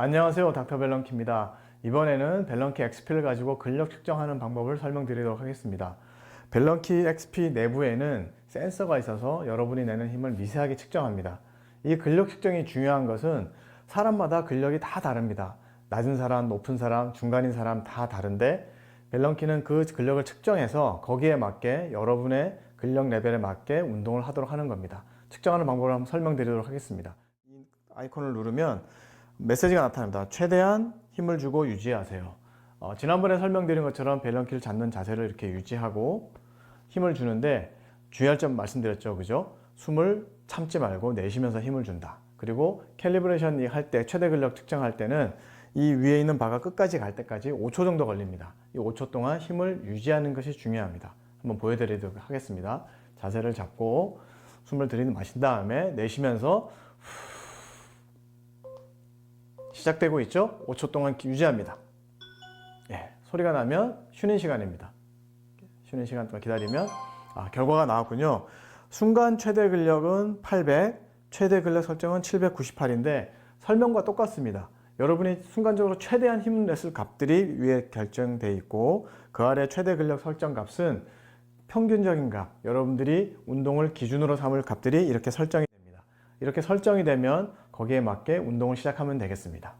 안녕하세요. 닥터 벨런키입니다. 이번에는 벨런키 XP를 가지고 근력 측정하는 방법을 설명드리도록 하겠습니다. 벨런키 XP 내부에는 센서가 있어서 여러분이 내는 힘을 미세하게 측정합니다. 이 근력 측정이 중요한 것은 사람마다 근력이 다 다릅니다. 낮은 사람, 높은 사람, 중간인 사람 다 다른데 벨런키는 그 근력을 측정해서 거기에 맞게 여러분의 근력 레벨에 맞게 운동을 하도록 하는 겁니다. 측정하는 방법을 한번 설명드리도록 하겠습니다. 이 아이콘을 누르면 메시지가 나타납니다. 최대한 힘을 주고 유지하세요. 어, 지난번에 설명드린 것처럼 벨런키를 잡는 자세를 이렇게 유지하고 힘을 주는데 주의할 점 말씀드렸죠. 그죠? 숨을 참지 말고 내쉬면서 힘을 준다. 그리고 캘리브레이션 할 때 최대 근력 측정할 때는 이 위에 있는 바가 끝까지 갈 때까지 5초 정도 걸립니다. 이 5초 동안 힘을 유지하는 것이 중요합니다. 한번 보여드리도록 하겠습니다. 자세를 잡고 숨을 들이는 마신 다음에 내쉬면서 시작되고 있죠? 5초 동안 유지합니다. 예, 소리가 나면 쉬는 시간입니다. 쉬는 시간 동안 기다리면 아, 결과가 나왔군요. 순간 최대 근력은 800, 최대 근력 설정은 798인데 설명과 똑같습니다. 여러분이 순간적으로 최대한 힘을 냈을 값들이 위에 결정돼 있고 그 아래 최대 근력 설정 값은 평균적인 값, 여러분들이 운동을 기준으로 삼을 값들이 이렇게 설정이 됩니다. 이렇게 설정이 되면 거기에 맞게 운동을 시작하면 되겠습니다.